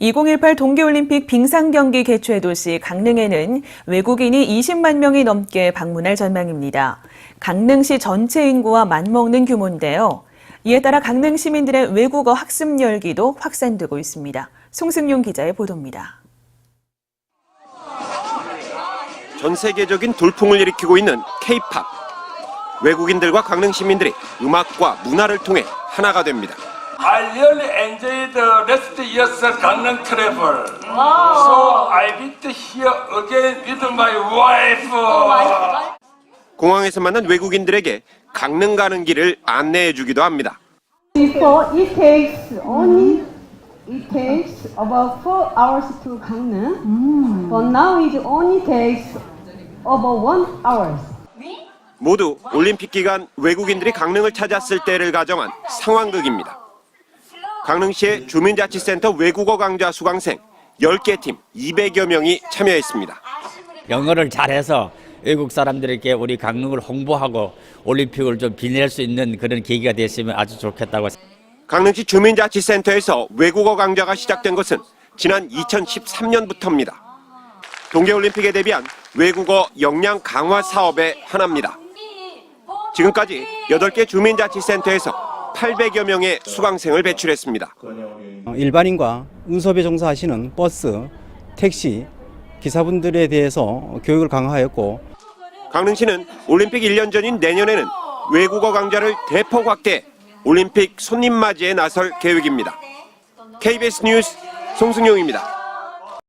2018 동계올림픽 빙상 경기 개최 도시 강릉에는 외국인이 20만 명이 넘게 방문할 전망입니다. 강릉시 전체 인구와 맞먹는 규모인데요. 이에 따라 강릉 시민들의 외국어 학습 열기도 확산되고 있습니다. 송승용 기자의 보도입니다. 전 세계적인 돌풍을 일으키고 있는 K-팝. 외국인들과 강릉 시민들이 음악과 문화를 통해 하나가 됩니다. I really enjoyed the last year's Gangnam travel. So I visit here again with my wife. 공항에서 만난 외국인들에게 강릉 가는 길을 안내해 주기도 합니다. Before it takes only it takes about four hours to Gangneung, but now it only takes about one hours. 모두 올림픽 기간 외국인들이 강릉을 찾았을 때를 가정한 상황극입니다. 강릉시의 주민자치센터 외국어 강좌 수강생 10개 팀 200여 명이 참여했습니다. 영어를 잘해서 외국 사람들에게 우리 강릉을 홍보하고 올림픽을 좀 빛낼 수 있는 그런 계기가 됐으면 아주 좋겠다고 강릉시 주민자치센터에서 외국어 강좌가 시작된 것은 지난 2013년부터입니다. 동계올림픽에 대비한 외국어 역량 강화 사업의 하나입니다. 지금까지 8개 주민자치센터에서 800여 명의 수강생을 배출했습니다. 일반인과 운송업에 종사하시는 버스, 택시, 기사분들에 대해서 교육을 강화하였고 강릉시는 올림픽 1년 전인 내년에는 외국어 강좌를 대폭 확대 올림픽 손님 맞이에 나설 계획입니다. KBS 뉴스 송승용입니다.